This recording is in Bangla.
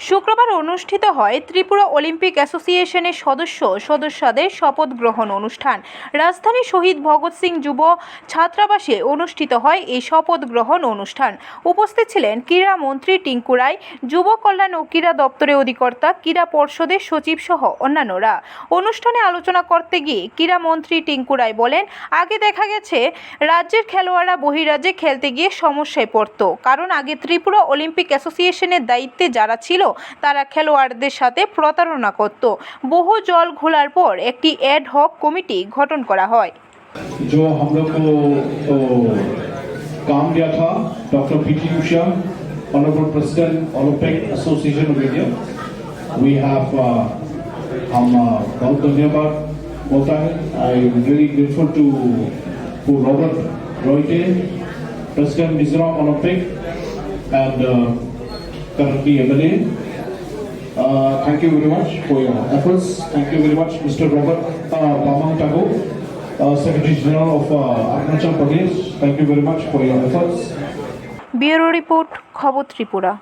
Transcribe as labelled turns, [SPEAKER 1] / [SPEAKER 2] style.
[SPEAKER 1] শুক্রবার অনুষ্ঠিত হয় ত্রিপুরা অলিম্পিক অ্যাসোসিয়েশনের সদস্য সদস্যদের শপথ গ্রহণ অনুষ্ঠান। রাজধানী শহীদ ভগৎ সিং যুব ছাত্রাবাসে অনুষ্ঠিত হয় এই শপথ গ্রহণ অনুষ্ঠান। উপস্থিত ছিলেন ক্রীড়া মন্ত্রী টিঙ্কু রায়, যুব কল্যাণ ও ক্রীড়া দপ্তরের অধিকর্তা, ক্রীড়া পর্ষদের সচিব সহ অন্যান্যরা। অনুষ্ঠানে আলোচনা করতে গিয়ে ক্রীড়া মন্ত্রী টিঙ্কু রায় বলেন, আগে দেখা গেছে রাজ্যের খেলোয়াড়রা বহিরাজ্যে খেলতে গিয়ে সমস্যায় পড়ত। কারণ আগে ত্রিপুরা অলিম্পিক অ্যাসোসিয়েশনের দায়িত্বে যারা ছিল তারা খেলোয়াড়দের সাথে প্রতারণা করত বহু জল ঘোলার পর একটি অ্যাড হক কমিটি গঠন করা হয়
[SPEAKER 2] जो हम लोग को तो काम दिया था doctor P T Usha honourable president Olympic association of India we have हम uh, बहुत धन्यवाद होता है I am very grateful to to Robert Royte president Mizoram Olympic and currently MLA. Uh, thank you very much for your efforts. Thank you very much, Mr. Robert uh, Bamang Tagore, uh, Secretary General of uh, Arunachal Pradesh. Thank you very much for your efforts.
[SPEAKER 1] Bureau Report, খবর ত্রিপুরা